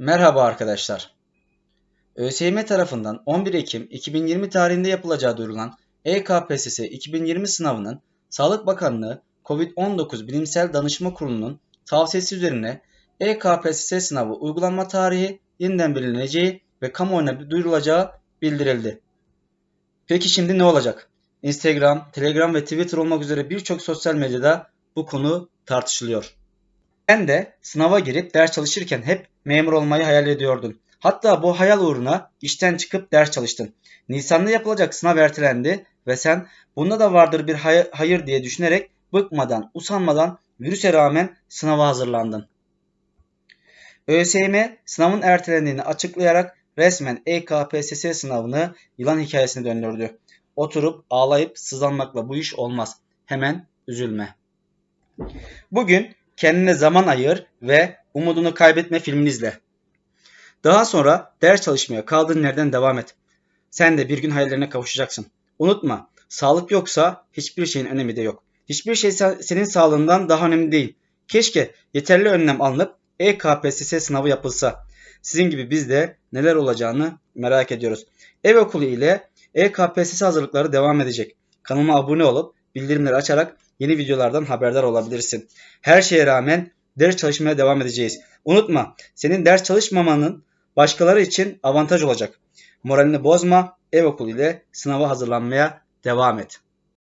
Merhaba arkadaşlar. ÖSYM tarafından 11 Ekim 2020 tarihinde yapılacağı duyurulan EKPSS 2020 sınavının Sağlık Bakanlığı COVID-19 Bilimsel Danışma Kurulu'nun tavsiyesi üzerine EKPSS sınavı uygulanma tarihi yeniden belirleneceği ve kamuoyuna duyurulacağı bildirildi. Peki şimdi ne olacak? Instagram, Telegram ve Twitter olmak üzere birçok sosyal medyada bu konu tartışılıyor. Ben de sınava girip ders çalışırken hep memur olmayı hayal ediyordum. Hatta bu hayal uğruna işten çıkıp ders çalıştım. Nisan'da yapılacak sınav ertelendi ve sen bunda da vardır bir hay- hayır diye düşünerek bıkmadan, usanmadan virüse rağmen sınava hazırlandın. ÖSYM sınavın ertelendiğini açıklayarak resmen EKPSS sınavını yılan hikayesine döndürdü. Oturup ağlayıp sızlanmakla bu iş olmaz. Hemen üzülme. Bugün kendine zaman ayır ve umudunu kaybetme filmini izle. Daha sonra ders çalışmaya kaldığın yerden devam et. Sen de bir gün hayallerine kavuşacaksın. Unutma, sağlık yoksa hiçbir şeyin önemi de yok. Hiçbir şey se- senin sağlığından daha önemli değil. Keşke yeterli önlem alınıp EKPSS sınavı yapılsa. Sizin gibi biz de neler olacağını merak ediyoruz. Ev okulu ile EKPSS hazırlıkları devam edecek. Kanalıma abone olup bildirimleri açarak yeni videolardan haberdar olabilirsin. Her şeye rağmen ders çalışmaya devam edeceğiz. Unutma, senin ders çalışmamanın başkaları için avantaj olacak. Moralini bozma, ev okulu ile sınava hazırlanmaya devam et.